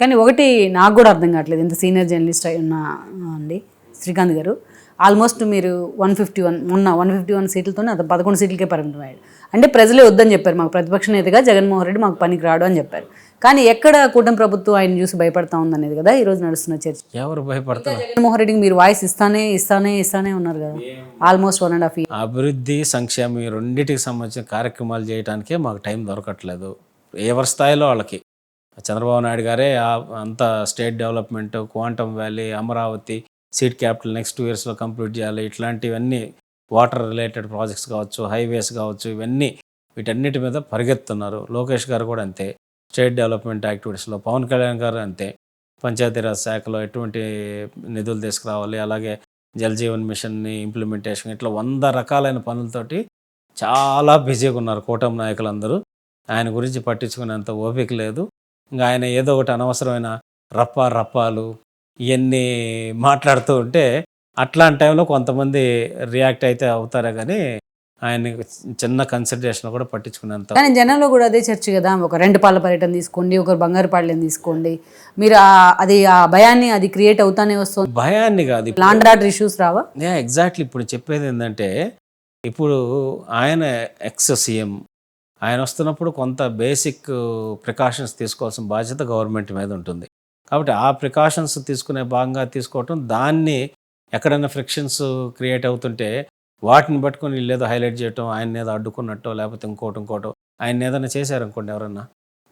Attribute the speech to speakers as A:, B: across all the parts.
A: కానీ ఒకటి నాకు కూడా అర్థం కావట్లేదు. ఇంత సీనియర్ జర్నలిస్ట్ అయి ఉన్న అండి శ్రీకాంత్ గారు. ఆల్మోస్ట్ మీరు వన్ ఫిఫ్టీ వన్ మొన్న వన్ ఫిఫ్టీ వన్ సీట్లతోనే అది పదకొండు సీట్లకే పరిమితం అయ్యాడు. అంటే ప్రజలే వద్దని చెప్పారు. మాకు ప్రతిపక్ష నేతగా జగన్మోహన్ రెడ్డి మాకు పనికి రాడు అని చెప్పారు. కానీ ఎక్కడ కూటమి ప్రభుత్వం ఆయన చూసి భయపడతా ఉందనేది కదా ఈ రోజు నడుస్తున్న చర్చ.
B: ఎవరు భయపడతారు
A: జగన్మోహన్ రెడ్డికి మీరు వాయిస్ ఇస్తానే ఇస్తానే ఇస్తానే ఉన్నారు కదా. Almost one and half year.
B: అభివృద్ధి సంక్షేమం ఈ రెండింటికి సంబంధించిన కార్యక్రమాలు చేయడానికే మాకు టైం దొరకట్లేదు. ఎవరి స్థాయిలో వాళ్ళకి. చంద్రబాబు నాయుడు గారే అంత state development quantum valley Amaravati seat capital next two ఇయర్స్లో కంప్లీట్ చేయాలి ఇట్లాంటివన్నీ వాటర్ రిలేటెడ్ ప్రాజెక్ట్స్ కావచ్చు హైవేస్ కావచ్చు ఇవన్నీ వీటన్నిటి మీద పరిగెత్తున్నారు. లోకేష్ గారు కూడా అంతే. స్టేట్ డెవలప్మెంట్ యాక్టివిటీస్లో పవన్ కళ్యాణ్ గారు అంతే. పంచాయతీరాజ్ శాఖలో ఎటువంటి నిధులు తీసుకురావాలి అలాగే జలజీవన్ మిషన్ని ఇంప్లిమెంటేషన్ ఇట్లా వంద రకాలైన పనులతోటి చాలా బిజీగా ఉన్నారు కూటమి నాయకులందరూ. ఆయన గురించి పట్టించుకునేంత ఓపిక లేదు. ఇంకా ఆయన ఏదో ఒకటి అనవసరమైన రప్ప రప్పాలు ఇవన్నీ మాట్లాడుతూ ఉంటే అట్లాంటి టైంలో కొంతమంది రియాక్ట్ అయితే అవుతారే కానీ ఆయన చిన్న కన్సిడరేషన్ కూడా పట్టించుకునేంత
A: కానీ జనంలో కూడా అదే చర్చ కదా ఒక రెండు పాల పర్యటన తీసుకోండి ఒక బంగారు పాళ్ళని తీసుకోండి. మీరు అది ఆ భయాన్ని అది క్రియేట్ అవుతానే వస్తుంది.
B: భయాన్ని కాదు
A: లాండ్ ఆర్డర్ ఇష్యూస్ రావా?
B: ఎగ్జాక్ట్లీ ఇప్పుడు చెప్పేది ఏంటంటే ఇప్పుడు ఆయన ఎక్స్ సీఎం ఆయన వస్తున్నప్పుడు కొంత బేసిక్ ప్రికాషన్స్ తీసుకోవాల్సిన బాధ్యత గవర్నమెంట్ మీద ఉంటుంది. కాబట్టి ఆ ప్రికాషన్స్ తీసుకునే భాగంగా తీసుకోవటం దాన్ని ఎక్కడైనా ఫ్రిక్షన్స్ క్రియేట్ అవుతుంటే వాటిని పట్టుకొని లేదో హైలైట్ చేయటం ఆయన ఏదో అడ్డుకున్నట్టో లేకపోతే ఇంకోటి ఇంకోటో ఆయన ఏదైనా చేశారనుకోండి ఎవరన్నా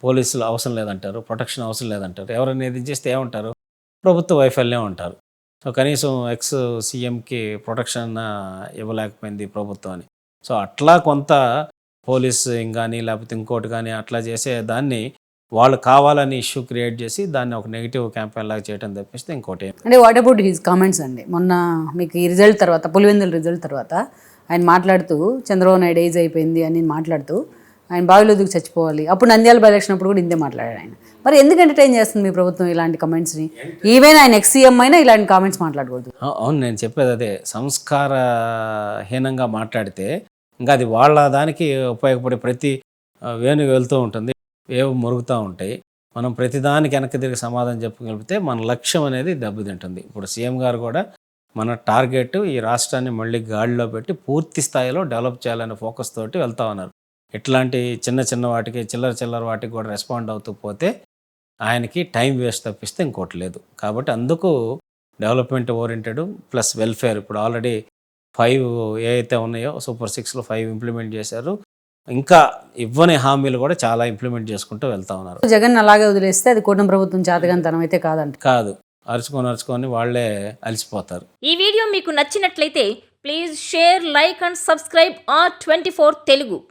B: పోలీసులు అవసరం లేదంటారు ప్రొటెక్షన్ అవసరం లేదంటారు ఎవరైనా ఇది చేస్తే ఏమంటారు ప్రభుత్వ వైఫల్యం అంటారు. సో కనీసం ఎక్స్ సీఎంకి ప్రొటెక్షన్ ఇవ్వలేకపోయింది ప్రభుత్వం అని. సో అట్లా కొంత పోలీస్ కానీ లేకపోతే ఇంకోటి కానీ అట్లా చేసే దాన్ని వాళ్ళు కావాలని ఇష్యూ క్రియేట్ చేసి దాన్ని ఒక నెగిటివ్ క్యాంపెయిన్ లాగా చేయడం తప్పిస్తే ఇంకోటి
A: అంటే వాట్ అబౌట్ హిస్ కామెంట్స్ అండి? మొన్న మీకు ఈ రిజల్ట్ తర్వాత పులివెందుల రిజల్ట్ తర్వాత ఆయన మాట్లాడుతూ చంద్రబాబు నాయుడు ఏజ్ అయిపోయింది అని మాట్లాడుతూ ఆయన బావిలో దిగి చచ్చిపోవాలి. అప్పుడు నంద్యాల బై ఎలక్షన్ అప్పుడు కూడా ఇంతే మాట్లాడాడు ఆయన. మరి ఎందుకు ఎంటర్టైన్ చేస్తుంది మీ ప్రభుత్వం ఇలాంటి కమెంట్స్ని ఈవెన్ ఆయన ఎక్స్ సీఎం అయినా ఇలాంటి కామెంట్స్ మాట్లాడకూడదు.
B: అవు- అవును నేను చెప్పేది అదే. సంస్కారహీనంగా మాట్లాడితే ఇంకా అది వాళ్ళ దానికి ఉపయోగపడే ప్రతి వేణు వెళ్తూ ఉంటుంది. ఏవో మురుగుతూ ఉంటాయి. మనం ప్రతిదానికి వెనక్కి తిరిగి సమాధానం చెప్పగలిగితే మన లక్ష్యం అనేది దెబ్బతింటుంది. ఇప్పుడు సీఎం గారు కూడా మన టార్గెట్ ఈ రాష్ట్రాన్ని మళ్ళీ గాడిలో పెట్టి పూర్తి స్థాయిలో డెవలప్ చేయాలనే ఫోకస్ తోటి వెళ్తా ఉన్నారు. ఇట్లాంటి చిన్న చిన్న వాటికి చిల్లర చిల్లర వాటికి కూడా రెస్పాండ్ అవుతూ పోతే ఆయనకి టైం వేస్ట్ తప్పిస్తే ఇంకోటి లేదు. కాబట్టి అందుకు డెవలప్మెంట్ ఓరియంటెడ్ ప్లస్ వెల్ఫేర్. ఇప్పుడు ఆల్రెడీ ఫైవ్ ఏ అయితే ఉన్నాయో సూపర్ సిక్స్లో ఫైవ్ ఇంప్లిమెంట్ చేశారు. ఇంకా ఇవ్వని హామీలు కూడా చాలా ఇంప్లిమెంట్ చేసుకుంటూ వెళ్తా ఉన్నారు.
A: జగన్ అలాగే వదిలేస్తే అది కూటమి ప్రభుత్వం చేతగానితనం అయితే కాదంట.
B: కాదు. అరుచుకొని అరుచుకొని వాళ్ళే అలసిపోతారు.
C: ఈ వీడియో మీకు నచ్చినట్లయితే please share like and subscribe R twenty Telugu.